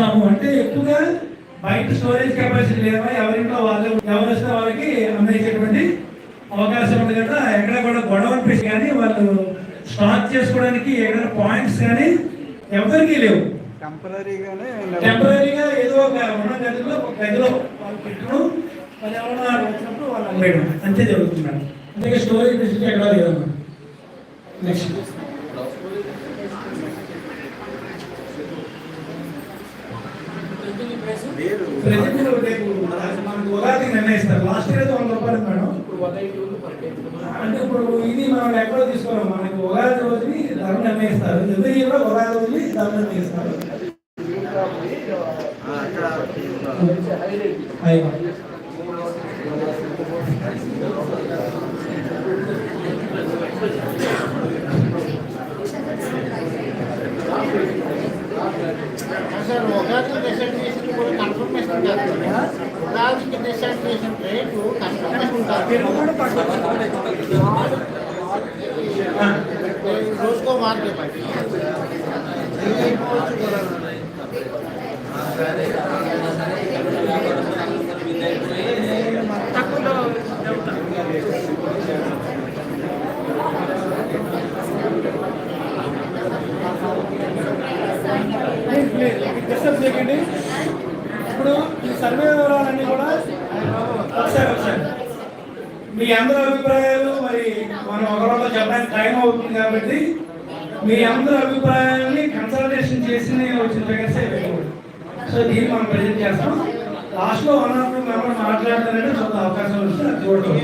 చేస్తాము అంటే ఎక్కువగా బయట స్టోరేజ్ కెపాసిటీ లేవా? ఎవరింట్లో వాళ్ళు ఎవరు వస్తే వాళ్ళకి అమ్మేసేటువంటి అవకాశం ఉంది కదా. ఎక్కడ కూడా గొడవ అనిపిస్తుంది కానీ వాళ్ళు స్టాక్ చేసుకోవడానికి ఎక్కడ పాయింట్స్ కానీ ఎవరికీ లేవు. టెంపరీగానే టెంపరీగా ఏదో ఒక ఉన్న గదిలో ఒక గదిలో వాళ్ళు పెట్టడం వాళ్ళు ఎవరైనా వచ్చినప్పుడు వాళ్ళు అమ్మేయడం. అంతే జరుగుతున్నాడు అందుకే స్టోరేజ్ ఫెసిలిటీ ఎక్కడ లేదమ్మా. నెక్స్ట్ ప్రజెంట్ రేపు మనకు ఉగాది నిర్ణయిస్తారు లాస్ట్ ఇయర్ అయితే వంద రూపాయలు మేడం అంటే ఇప్పుడు ఇది మనం ఎక్కడో తీసుకోవాలి మనకి ఉగాది రోజుని ధర నిర్ణయిస్తారు ఎవ్రీ ఇయర్ ఉగాది రోజుని ధర నిర్ణయిస్తారు అయ్యో. సార్ ఉగాది డిసైడ్ చేసిన కూడా కన్ఫర్మేషన్ చేస్తారు ఉగాదికి డిసైడ్ చేసిన రేటు కన్ఫర్మేషన్ రోజుకో మార్కెట్ డిస్టర్బ్ చేయకండి ఇప్పుడు ఈ సర్వే వివరాలన్నీ కూడా ఒకసారి ఒకసారి మీ అందరి అభిప్రాయాలు మరి మనం ఒకరోజు చెప్పడానికి టైం అవుతుంది కాబట్టి మీ అందరి అభిప్రాయాలని కన్సల్టేషన్ చేసి వచ్చిన ఫిగర్స్ సో దీన్ని మనం ప్రజెంట్ చేస్తాం. లాస్ట్లో వన్ ఆర్ టూ మెంబర్ అవకాశం వస్తే అది చూడటం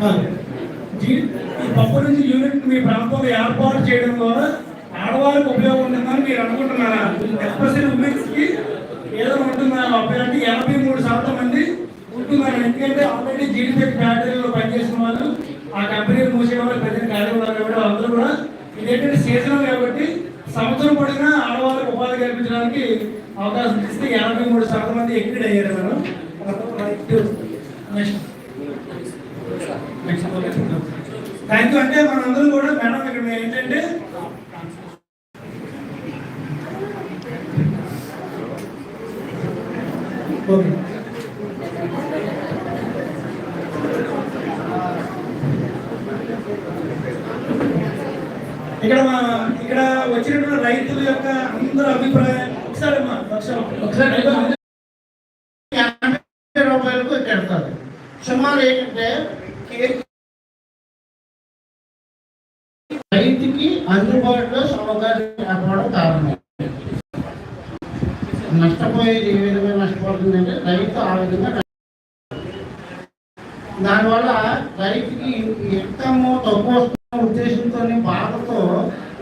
ఆ, జీ- ఈ పప్పు నుంచి యూనిట్ మీ ప్రాంతంలో ఏర్పాటు చేయడం ద్వారా ఆడవారికి ఉపయోగం ఉంటుందని మీరు అనుకుంటున్నారా? ఎస్పెషల్ ఉమెన్స్కి ఏదో ఉంటుందా? అంటే ఎనభై మూడు శాతం మంది ఉంటున్నారు. ఎందుకంటే ఆల్రెడీ జీడిపి ఫ్యాక్టరీలో పనిచేసిన వాళ్ళు ఆ కంపెనీలు మూసే వాళ్ళు ప్రజలు ఖాళీ ఉన్నారు కాబట్టి అందరూ కూడా ఇదేంటంటే సీజనల్ కాబట్టి సంవత్సరం పడినా ఆడవాళ్ళకి ఉపాధి కల్పించడానికి అవకాశం ఇస్తే ఎనభై మూడు శాతం మంది ఎక్కడ అయ్యారు నెక్స్ట్ థ్యాంక్ యూ అంటే మనందరం కూడా మేడం ఇక్కడ మేము ఏంటంటే ఓకే. ఇక్కడ మా ఇక్కడ వచ్చినటువంటి రైతుల యొక్క అందరూ అభిప్రాయం. ఒకసారి ఒకసారి ఒకసారి ఎనభై రూపాయలకు పెడతారు సుమారు ఏంటంటే కేజీ రైతుకి అందుబాటులో సౌకర్యం లేకపోవడం కారణం ఏ విధంగా నష్టపోతుందంటే రైతు ఆ విధంగా దానివల్ల రైతుకి ఇన్కమ్ తక్కువ వస్తున్న ఉద్దేశంతో బాధతో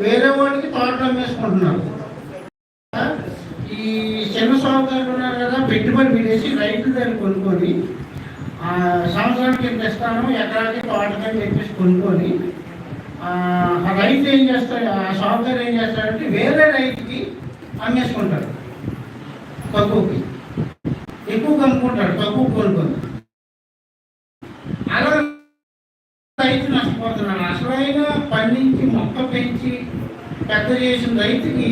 వేరే వాడికి తోటలు అమ్మేసుకుంటున్నారు. ఈ చిన్న సౌకర్యాలు ఉన్నారు కదా పెట్టుబడి పెట్టేసి రైతు దాన్ని కొనుక్కొని ఆ, సంవత్సరానికి ఎంత ఇస్తాను ఎకరానికి తోటకని చెప్పేసి కొనుక్కొని ఆ రైతు ఏం చేస్తాడు ఆ సౌకర్యం ఏం చేస్తాడంటే వేరే రైతుకి అమ్మేసుకుంటాడు. తక్కువకి ఎక్కువ కనుక్కుంటాడు తక్కువ కొనుక్కొని అలా రైతు నష్టపోతున్నాడు అసలైన పండించి మొక్క పెంచి పెద్ద చేసిన రైతుకి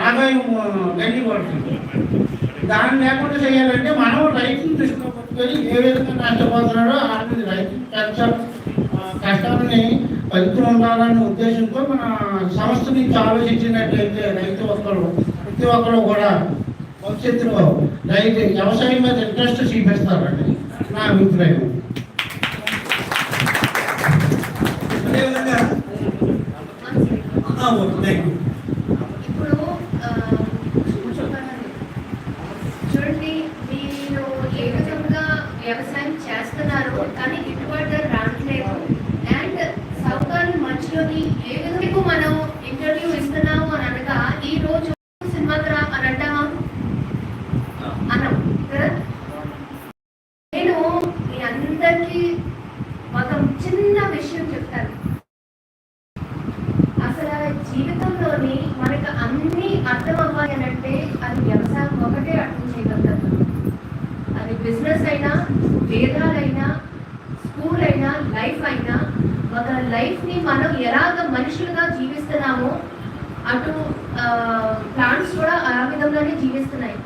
ఆదాయం గండి పడుతుంది. దాన్ని లేకుండా చేయాలంటే మనం రైతుని దృష్టిలో పెట్టుకొని ఏ విధంగా నష్టపోతున్నాడో ఆ రైతు కష్టం కష్టాలని ఫలితం ఉండాలనే ఉద్దేశంతో మన సంస్థ నుంచి ఆలోచించినట్లయితే రైతు ఒక్కరు ప్రతి ఒక్కరు కూడా భవిష్యత్తులో రైతు వ్యవసాయం మీద ఇంట్రెస్ట్ చూపిస్తారండి. నా అభిప్రాయం. అదేవిధంగా థ్యాంక్ యూ ఒకటే అర్థం చేయగలుగుతారు అది బిజినెస్ అయినా వేదాలైనా స్కూల్ అయినా లైఫ్ అయినా ఒక లైఫ్ని మనం ఎలాగ మనుషులుగా జీవిస్తున్నామో అటు ప్లాంట్స్ కూడా ఆ విధంగానే జీవిస్తున్నాయి.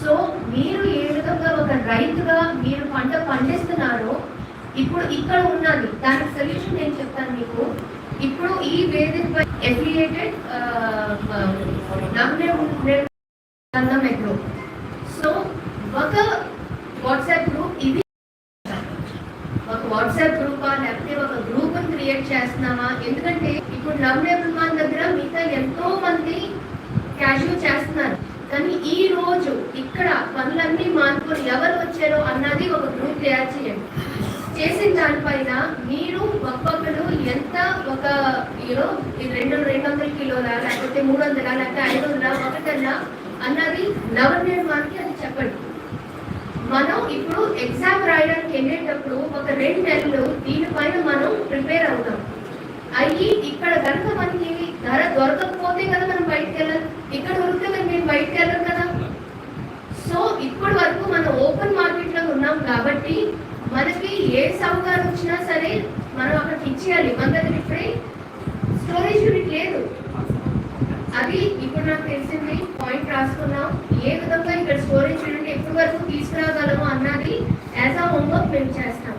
సో మీరు ఏ విధంగా ఒక రైతుగా మీరు పంట పండిస్తున్నారో ఇప్పుడు ఇక్కడ ఉన్నది దానికి సొల్యూషన్ నేను చెప్తాను మీకు. ఇప్పుడు ఈ వేదికపై ఎఫిలియేటెడ్ నమ్మే వాట్సాప్ గ్రూపా లేకపోతే ఒక గ్రూప్ క్రియేట్ చేస్తున్నామా? ఎందుకంటే ఇప్పుడు నవ్వులేబుల్ మాన్ దగ్గర మిగతా ఎంతో మంది క్యాజువల్ చేస్తున్నారు. కానీ ఈ రోజు ఇక్కడ పనులన్నీ మానుకొని ఎవరు వచ్చారో అన్నది ఒక గ్రూప్ తయారు చేయండి. చేసిన దానిపైన మీరు ఒక్కొక్కరు ఎంత ఒక యూనో రెండు రెండు వందల కిలోల లేకపోతే మూడు వందల లేకపోతే ఐదు వందల ఒకటన్నా అన్నది నవనిర్మాణానికి అది చెప్పండి. మనం ఇప్పుడు ఎగ్జామ్ రాయడానికి వెళ్ళేటప్పుడు ఒక రెండు నెలలు దీనిపైన మనం ప్రిపేర్ అవుతాం. అయ్యి ఇక్కడ కనుక మనకి ధర దొరకకపోతే కదా మనం బయటకు వెళ్ళాలి. ఇక్కడ దొరికితే మరి మేము బయటకు వెళ్ళాం కదా. సో ఇప్పటి వరకు మనం ఓపెన్ మార్కెట్లో ఉన్నాం కాబట్టి మనకి ఏ సౌకర్యం వచ్చినా సరే మనం అక్కడికి ఇచ్చేయాలి. మన దగ్గర ఇప్పుడే స్టోరేజ్ యూనిట్ లేదు. అది ఇప్పుడు నాకు తెలిసింది. పాయింట్ రాసుకున్నాం. ఏ విధంగా ఇక్కడ స్టోరేజ్ యూనిట్ వరకు తీసుకురాగలము అన్నది యాజ్ ఆ హోంవర్క్ మేము చేస్తాం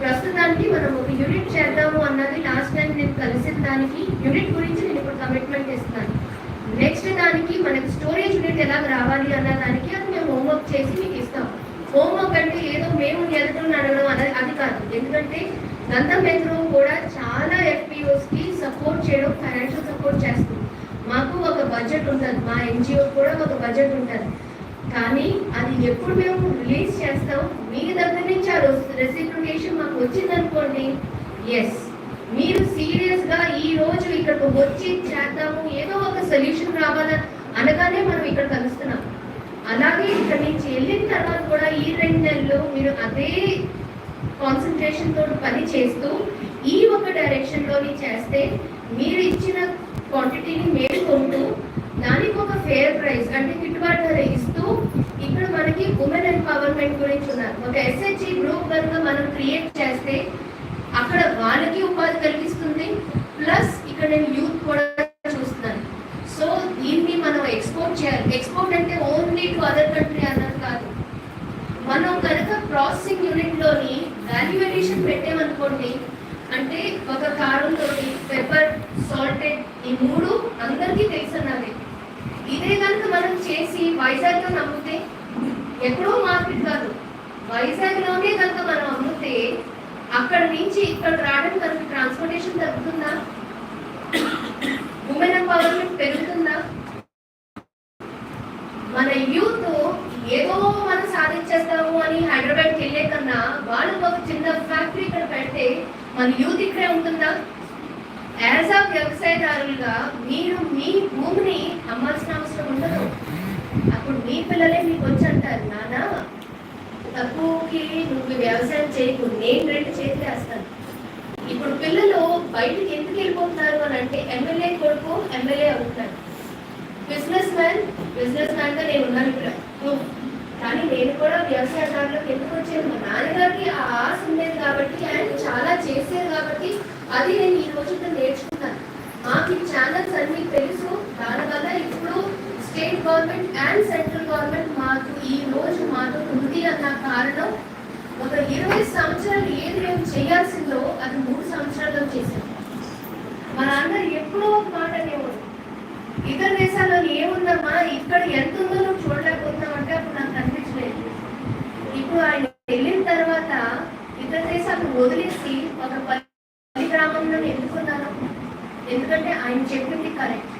ప్రస్తుతానికి మనం ఒక యూనిట్ చేద్దాము అన్నది లాస్ట్ టైం నేను కలిసిన దానికి యూనిట్ గురించి నేను ఇప్పుడు కమిట్మెంట్ ఇస్తున్నాను నెక్స్ట్ దానికి మనకి స్టోరేజ్ యూనిట్ ఎలా రావాలి అన్న దానికి అది మేము హోంవర్క్ చేసి మీకు ఇస్తాం హోంవర్క్ అంటే ఏదో మేము ఎదుటని అడగడం అనేది అది కాదు. ఎందుకంటే గంధం మెట్రో కూడా చాలా ఎఫ్పిఓస్కి సపోర్ట్ చేయడం ఫైనాన్షియల్ సపోర్ట్ చేస్తుంది. మాకు ఒక బడ్జెట్ ఉంటుంది. మా ఎన్జిఓ కూడా ఒక బడ్జెట్ ఉంటుంది. కానీ అది ఎప్పుడు మేము రిలీజ్ చేస్తాం? మీ దగ్గర నుంచి ఆ రెసిప్లికేషన్ మాకు వచ్చిందనుకోండి. ఎస్ మీరు సీరియస్గా ఈ రోజు ఇక్కడికి వచ్చి చేద్దాము ఏదో ఒక సొల్యూషన్ రావాలని అనగానే మనం ఇక్కడ కలుస్తున్నాం. అలాగే ఇక్కడ నుంచి వెళ్ళిన తర్వాత కూడా ఈ రెండు నెలలు మీరు అదే కాన్సన్ట్రేషన్ తోటి పని చేస్తూ ఈ ఒక డైరెక్షన్లోని చేస్తే మీరు ఇచ్చిన క్వాంటిటీని మేలుకుంటూ దానికి ఒక ఫేర్ ప్రైస్ అంటే గిట్టుబాటు ధర ఇస్తూ ఇక్కడ మనకి ఉమెన్ ఎంపవర్మెంట్ గురించి ఉన్నారు. ఒక ఎస్హెచ్ఈ గ్రూప్ కనుక మనం క్రియేట్ చేస్తే అక్కడ వాళ్ళకి ఉపాధి కలిగిస్తుంది ప్లస్ ఇక్కడ నేను యూత్ కూడా చూస్తున్నాను. సో దీన్ని మనం ఎక్స్పోర్ట్ చేయాలి. ఎక్స్పోర్ట్ అంటే ఓన్లీ టు అదర్ కంట్రీ అన్నది కాదు. మనం కనుక ప్రాసెసింగ్ యూనిట్లోని వాల్యూ ఎడిషన్ పెట్టామనుకోండి అంటే ఒక కారంతో పెప్పర్ సాల్టెడ్ ఈ మూడు అందరికీ తెలుసు అన్నది. ఇదే కనుక మనం చేసి వైజాగ్లో నమ్మితే ఎక్కడో మార్కెట్ కాదు. వైజాగ్లోనే కనుక మనం అమ్మితే అక్కడ నుంచి ఇక్కడ రావడం మనకి ట్రాన్స్పోర్టేషన్ తగ్గుతుందా? ఉమెన్ ఎంపవర్మెంట్ పెరుగుతుందా? మన యూత్ ఏదో మనం సాధించేస్తాము అని హైదరాబాద్కి వెళ్ళే కన్నా వాళ్ళకి ఒక చిన్న ఫ్యాక్టరీ ఇక్కడ పెడితే మన యూత్ ఇక్కడే ఉంటుందా? యాజ్ ఆ వ్యవసాయదారులుగా మీరు మీ భూమిని అమ్మాల్సి అవసరం ఉండదు అప్పుడు మీ పిల్లలే మీకు వచ్చి అంటారు నానా. తక్కువకి నువ్వు వ్యవసాయం చేయకు నేను రెండు చేతులు వేస్తాను. ఇప్పుడు పిల్లలు బయటకు ఎందుకు వెళ్ళిపోతున్నారు అని అంటే ఎమ్మెల్యే కొడుకు ఎమ్మెల్యే అవుతున్నాడు. బిజినెస్ మ్యాన్ బిజినెస్ మ్యాన్గా నేను ఉన్నాను ఇక్కడ. కానీ నేను కూడా వ్యవసాయదారులకు ఎందుకు వచ్చాను? మా నాన్నగారికి ఆ ఆశ ఉండేది కాబట్టి ఆయన చాలా చేసేది కాబట్టి అది నేను ఈ రోజు నేర్చుకున్నాను. మాకు ఈ ఛానల్స్ అన్ని తెలుసు దానివల్ల ఇప్పుడు state government and central government మాకు ఈ రోజు మాతో ఉంది అన్న కారణం ఒక ఇరవై సంవత్సరాలు ఏది మేము చేయాల్సిందో అది మూడు సంవత్సరాల్లో చేశాం. మా నాన్నగారు ఎప్పుడో ఒక మాట అనేవాడు ఇతర దేశాల్లో ఏముందమ్మా? ఇక్కడ ఎంత ఉందో నువ్వు చూడలేకపోతున్నావు అంటే అప్పుడు నాకు కనిపించలేదు. ఇప్పుడు ఆయన వెళ్ళిన తర్వాత ఇతర దేశాలను వదిలేసి ఒక పల్లి గ్రామంలో ఎందుకున్నాను ఎందుకంటే ఆయన చెప్పింది కరెక్ట్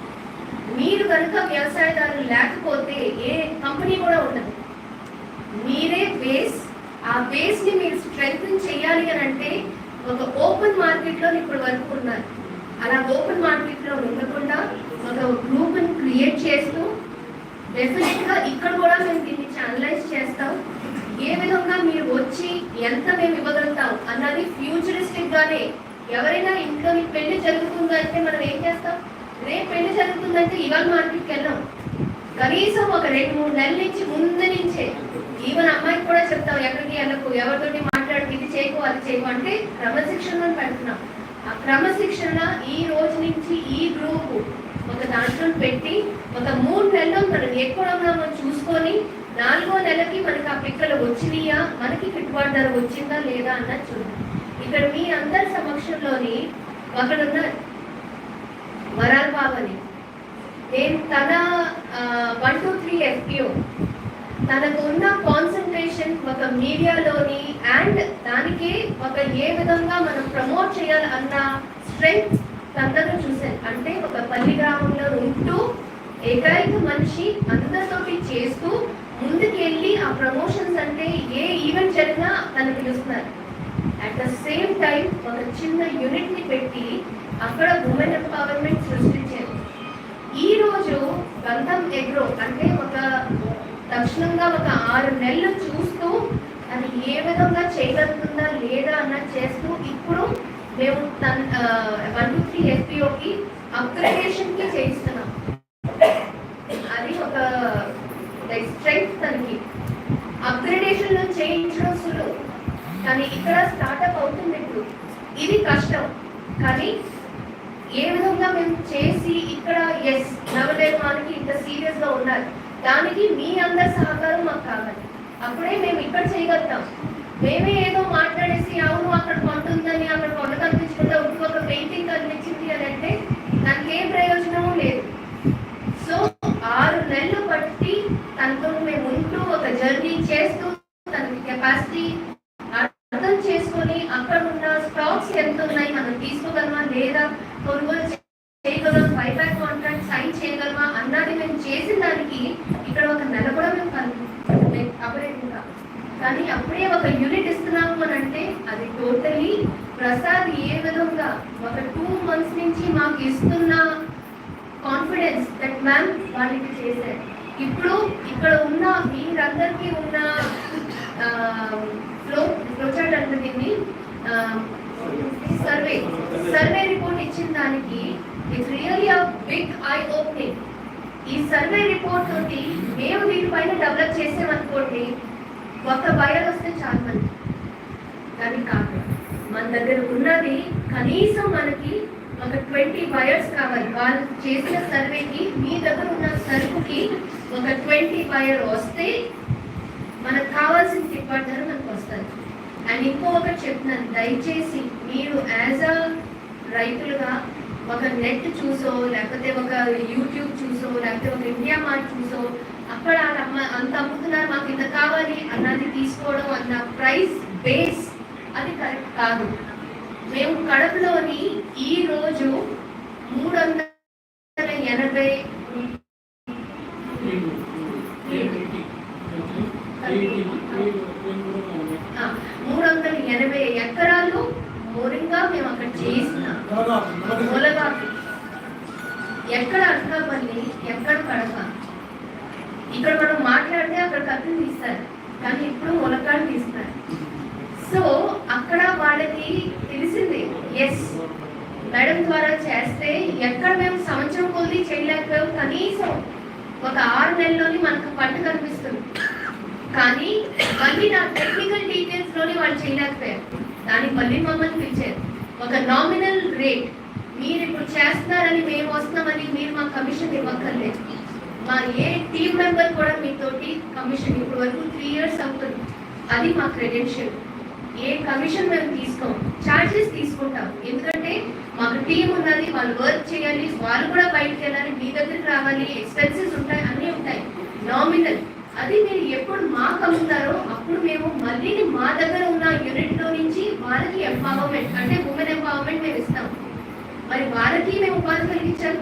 మీరు కనుక వ్యవసాయదారులు లేకపోతే ఏ కంపెనీ కూడా ఉండదు మీరే బేస్ ఆ బేస్ని మీరు స్ట్రెంగ్ చేయాలి అని అంటే ఒక ఓపెన్ మార్కెట్లో ఇప్పుడు వరకు ఉన్నారు. అలా ఓపెన్ మార్కెట్లో ఉండకుండా ఒక గ్రూప్ని క్రియేట్ చేస్తూ డెఫినెట్గా ఇక్కడ కూడా మేము దీన్ని ఛానలైజ్ చేస్తాం. ఏ విధంగా మీరు వచ్చి ఎంత మేము ఇవ్వగలుగుతాం అన్నది ఫ్యూచరిస్టిక్ గానే ఎవరైనా ఇంట్లో పెళ్ళి జరుగుతుందంటే మనం ఏం చేస్తాం? రేపు పెళ్ళి జరుగుతుందంటే ఇవాళ మార్కెట్కి వెళ్ళాం. కనీసం ఒక రెండు మూడు నెలల నుంచి ముందు నుంచే. ఈవెన్ అమ్మాయికి కూడా చెప్తాం ఎక్కడికి వెళ్ళకు ఎవరితోటి మాట్లాడు ఇది చేయకు అది చేయకు అంటే క్రమశిక్షణను పెడుతున్నాం. ఆ క్రమశిక్షణ ఈ రోజు నుంచి ఈ గ్రూప్ ఒక దాంట్లో పెట్టి ఒక మూడు నెలలు మనం ఎక్కడ ఉన్నామో చూసుకొని నాలుగో నెలకి మనకి ఆ పిక్కలు వచ్చినాయా? మనకి గిట్టుబాటు ధర వచ్చిందా లేదా అన్నది చూడండి ఇక్కడ మీ అందరి సమక్షంలోని ఒకడున్న వరాల్ బాబు అని నేను తన వన్ టూ త్రీ ఎఫ్పిఓ తనకు ఉన్న కాన్సన్ట్రేషన్ ఒక మీడియాలోని అండ్ దానికి ఒక ఏ విధంగా మనం ప్రమోట్ చేయాలి అన్న స్ట్రెంగ్త్ తన దగ్గర చూశాను అంటే ఒక పల్లి గ్రామంలో ఉంటూ ఏకైక మనిషి అందరితోటి చేస్తూ ముందుకెళ్ళి ఆ ప్రమోషన్స్ అంటే ఏ ఈవెంట్ జరిగినా తను పిలుస్తున్నారు. అట్ ద సేమ్ టైం ఒక చిన్న యూనిట్ని పెట్టి అక్కడ ఉమెన్ ఎంపవర్మెంట్ సృష్టించారు. ఈ రోజు గంధం ఎగ్రో అంటే ఒక తక్షణంగా ఒక ఆరు నెలలు చూస్తూ అది ఏ విధంగా చేయగలుగుతుందా లేదా అన్న చేస్తూ ఇప్పుడు మేము తన వన్ టూ త్రీ ఎఫ్పిఓకి అప్గ్రేడేషన్ చేయిస్తున్నాం. అది ఒక లైక్ స్ట్రెంగ్త్ తనకి. అప్గ్రేడేషన్ చేయించడం సులువు. కానీ ఇక్కడ స్టార్ట్అప్ అవుతుంది ఇప్పుడు. ఇది కష్టం. కానీ ఏ విధంగా మేము చేసి ఇక్కడ ఎస్ నవనిర్మాణానికి ఇంత సీరియస్గా ఉండాలి. దానికి మీ అందరి సహకారం మాకు కావాలి. అప్పుడే మేము ఇక్కడ చేయగలుగుతాం. మేమే ఏదో మాట్లాడేసి అవును అక్కడ కొండ ఉందని అక్కడ కొండ కనిపించకుండా ఇంకొక పెయింటింగ్ కనిపించింది అని అంటే దానికి ఏం ప్రయోజనము లేదు. సో ఆరు నెలలు పట్టి తనతో మేము ఉంటూ ఒక జర్నీ చేస్తూ తనకి కెపాసిటీ అర్థం చేసుకొని అక్కడ ఉన్న స్టాక్స్ ఎంత ఉన్నాయి మనం తీసుకోగలమా లేదా కొనుగోలు చేయగలం బైబ్యాక్ కాంట్రాక్ట్ సైన్ చేయగలమా అన్నది మేము చేసిన దానికి ఇక్కడ ఒక నెల కూడా మేము కన్- అప్పుడే ఇంకా కానీ అప్పుడే ఒక యూనిట్ ఇస్తున్నాము అని అంటే అది టోటలీ ప్రసాద్ ఏ విధంగా ఒక టూ మంత్స్ నుంచి మాకు ఇస్తున్న కాన్ఫిడెన్స్ దట్ మ్యామ్ వాళ్ళకి చేశారు. ఇప్పుడు ఇక్కడ ఉన్న మీరందరికీ ఉన్న ఫ్లో ఫ్లోచార్ట్ అంటే దీన్ని సర్వే సర్వే రిపోర్ట్ ఇచ్చిన దానికి it's really a big eye opening ఈ సర్వే రిపోర్ట్ తోటి మేము దీనిపైన డెవలప్ చేసామనుకోండి కొత్త భయాలు వస్తే చాలా మంది కానీ కాదు. మన దగ్గర ఉన్నది కనీసం మనకి ఒక ట్వంటీ బయర్స్ కావాలి. వాళ్ళు చేసిన సర్వేకి మీ దగ్గర ఉన్న సరుకుకి ఒక ట్వంటీ బయర్ వస్తే మనకు కావాల్సిన గిట్టుబాటు మనకు వస్తుంది. అండ్ ఇంకొకటి చెప్తున్నాను. దయచేసి మీరు యాజ్ అ రైతులుగా ఒక నెట్ చూసో లేకపోతే ఒక యూట్యూబ్ చూసో లేకపోతే ఒక ఇండియా మార్ట్ చూసో అక్కడ అంత అమ్ముతున్నారు మాకు ఇంత కావాలి అన్నది తీసుకోవడం అన్న ప్రైస్ బేస్ అది కరెక్ట్ కాదు. మేము కడపలోని ఈ రోజు మూడు వందల ఎనభై ఆ, మూడు వందల ఎనభై ఎకరాలు మోరింగా మేము అక్కడ చేసినాం మూలగాకు ఎక్కడ అనకాపల్లి ఎక్కడ కడప ఇక్కడ మనం మాట్లాడితే అక్కడ కత్తులు తీస్తారు కానీ ఇప్పుడు ములకాడు తీస్తారు సో అక్కడ వాళ్ళకి తెలిసింది ఎస్ మేడం ద్వారా చేస్తే ఎక్కడ మేము సంవత్సరం కొద్ది చేయలేకపోయాం కనీసం ఒక ఆరు నెలలోని మనకు పంట కనిపిస్తుంది. కానీ మళ్ళీ నా టెక్నికల్ డీటెయిల్స్లోని వాళ్ళు చేయలేకపోయారు. దానికి మళ్ళీ మమ్మల్ని పిలిచారు. ఒక నామినల్ రేట్ మీరు ఇప్పుడు చేస్తున్నారని మేము వస్తున్నామని మీరు మా కమిషన్ ఇవ్వక్కర్లేదు. మా ఏ టీం మెంబర్ కూడా మీతోటి కమిషన్ ఇప్పుడు వరకు త్రీ ఇయర్స్ అవుతుంది. అది మా క్రెడెన్షియల్ ఏ కమిషన్ మేము తీసుకోం చార్జెస్ తీసుకుంటాం. ఎందుకంటే మాకు టీం ఉన్నది వాళ్ళు వర్క్ చేయాలి వాళ్ళు కూడా బయటకు వెళ్ళాలి మీ దగ్గరికి రావాలి ఎక్స్పెన్సెస్ ఉంటాయి అన్నీ ఉంటాయి. నామినల్ అది మీరు ఎప్పుడు మాకు అమ్ముతారో అప్పుడు మేము మళ్ళీ మా దగ్గర ఉన్న యూనిట్లో నుంచి వాళ్ళకి ఎంపవర్మెంట్ అంటే ఉమెన్ ఎంపవర్మెంట్ మేము ఇస్తాం. మరి వాళ్ళకి మేము ఉపాధి కలిగించాం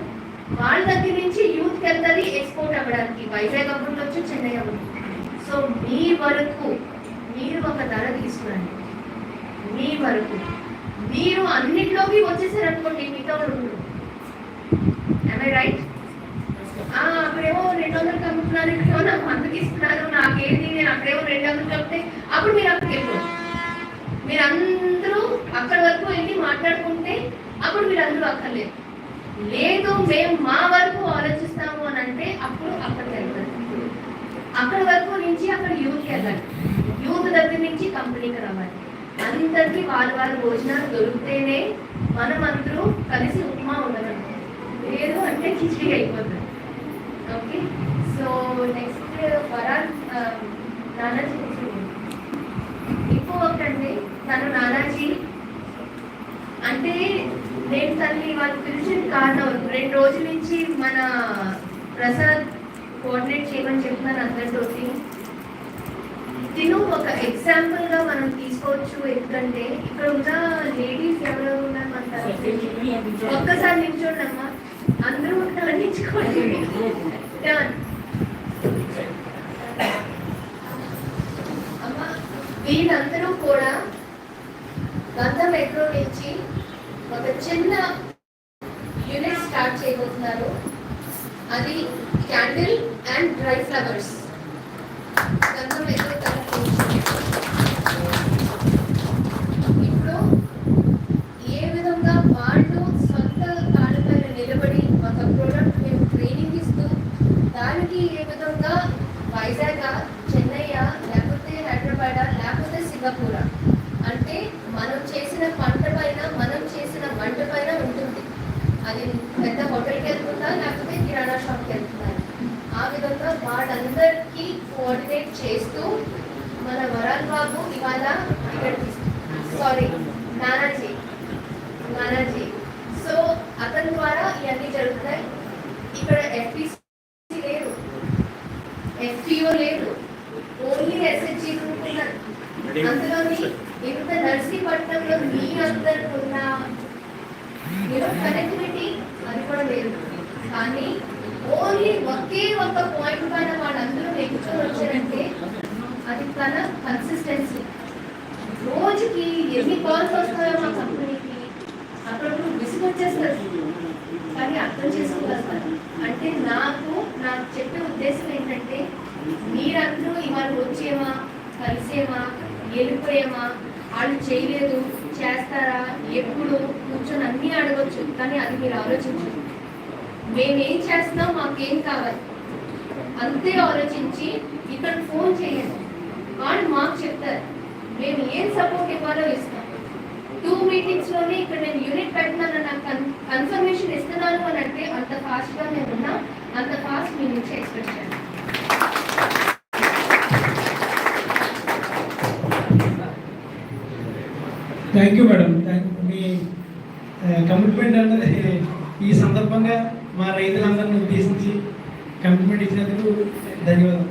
వాళ్ళ దగ్గర నుంచి యూత్ వెళ్తుంది ఎక్స్పోర్ట్ అవ్వడానికి. వైజాగ్ అవ్వచ్చు చెన్నై అవ్వచ్చు సో మీ వరకు మీరు ఒక ధర తీసుకురండి. మీ వరకు. మీరు అన్నిట్లోకి వచ్చేసారు అనుకోండి మీతో రైట్ అక్కడేమో రెండు వందలు కమ్ముతున్నారు ఇక్కడేమో నాకు అందుకు ఇస్తున్నారు నాకేంటి నేను అక్కడేమో రెండు వందలు కమ్మితే అప్పుడు మీరు అక్కడికి వెళ్ళిపోరు. మీరు అందరూ అక్కడ వరకు వెళ్ళి మాట్లాడుకుంటే అప్పుడు మీరు అందరూ అక్కర్లేదు. లేదు మేము మా వరకు ఆలోచిస్తాము అని అంటే అప్పుడు అక్కడికి వెళ్తారు అక్కడి వరకు నుంచి అక్కడ యూత్కి వెళ్ళాలి యూత్ దగ్గర నుంచి కంపెనీకి రావాలి అందరికీ వాళ్ళ వాళ్ళ భోజనాలు దొరికితేనే మనం అందరూ కలిసి ఉప్మా ఉండదు లేదు అంటే కిచిడి అయిపోతుంది. ఓకే? సో నెక్స్ట్ వరాల్ నానాజీ ఇంకొకటండి తను నానాజీ. అంటే నేను తల్లి వాళ్ళు పిలిచిన కారణం రెండు రోజుల నుంచి మన ప్రసాద్ కోఆర్డినేట్ చేయమని చెప్తున్నాను అందరితోటి. తిను ఒక ఎగ్జాంపుల్గా మనం మనం తీసుకోవచ్చు ఎందుకంటే ఇక్కడ ఉన్న లేడీస్ ఎవరెవరు ఉన్నారు ఒక్కసారి నిల్చోండి అమ్మా అందరూ నిల్చుకోండి. అమ్మా వీళ్ళందరూ కూడా గంధ మెట్రో నుంచి ఒక చిన్న యూనిట్ స్టార్ట్ చేయబోతున్నారు. అది candle and dry flowers Gandha metro తరఫు నుంచి. ఇప్పుడు ఏ విధంగా వాళ్ళు సొంత కాళ్ళ పైన నిలబడి ఒక ప్రోడక్ట్ మేము ట్రైనింగ్ ఇస్తూ దానికి ఏ విధంగా వైజాగ్ చెన్నై లేకపోతే హైదరాబాద్ లేకపోతే సింగపూర్ అంటే మనం చేసిన పంట పైన మనం చేసిన వంట పైన ఉంటుంది అది పెద్ద హోటల్కి వెళ్తుందా లేకపోతే కిరాణా షాప్కి వెళ్తుందా ఆ విధంగా వాళ్ళందరికీ కోఆర్డినేట్ చేస్తూ మన వరాల్ బాబు ఇవాళ ఇక్కడ సారీ నానాజీ. నానాజీ. సో అతని ద్వారా ఇవన్నీ జరుగుతాయి ఇక్కడ ఎఫ్పిసి లేదు ఎఫ్పిఓ లేదు ఓన్లీ ఎస్హెచ్జి గ్రూప్ ఉన్నారు అందులోని ఇంత నర్సీపట్నంలో మీ అందరు ఉన్న కనెక్టివిటీ అది కూడా లేదు కానీ ఓన్లీ ఒకే ఒక్క పాయింట్ పైన వాళ్ళందరూ ఎక్కువ వచ్చారంటే అది తన కన్సిస్టెన్సీ రోజుకి ఎన్ని కాల్స్ వస్తాయో మా కంపెనీకి అప్పుడప్పుడు విసుగు వచ్చేస్తుంది. కానీ అర్థం చేసుకోగలుగుతాను అంటే నాకు నాకు చెప్పే ఉద్దేశం ఏంటంటే మీరందరూ ఇవాళ వచ్చేమా కలిసేమా వెళ్ళిపోయేమా వాళ్ళు చేయలేదు చేస్తారా ఎప్పుడు కూర్చొని అన్నీ అడగచ్చు కానీ అది మీరు ఆలోచించండి మేమేం చేస్తున్నాం మాకేం కావాలి? అంతే ఆలోచించి ఇక్కడ ఫోన్ చేయండి. వాళ్ళు మాకు చెప్తారు. మేము ఏం సపోర్ట్ ఇవ్వాలో ఇస్తాం. టూ మీటింగ్స్లోనే ఇక్కడ నేను యూనిట్ పెడుతున్నాను నాకు కన్ఫర్మేషన్ ఇస్తున్నాను అని అంటే అంత ఫాస్ట్గా నేను ఉన్నా అంత ఫాస్ట్ మీ నుంచి ఎక్స్పెక్ట్ చేయాలి. థ్యాంక్ యూ మేడం థ్యాంక్ మీ కమిట్మెంట్ అన్నది ఈ సందర్భంగా మా రైతులందరిని ఉద్దేశించి కమిట్మెంట్ ఇచ్చినందుకు ధన్యవాదాలు.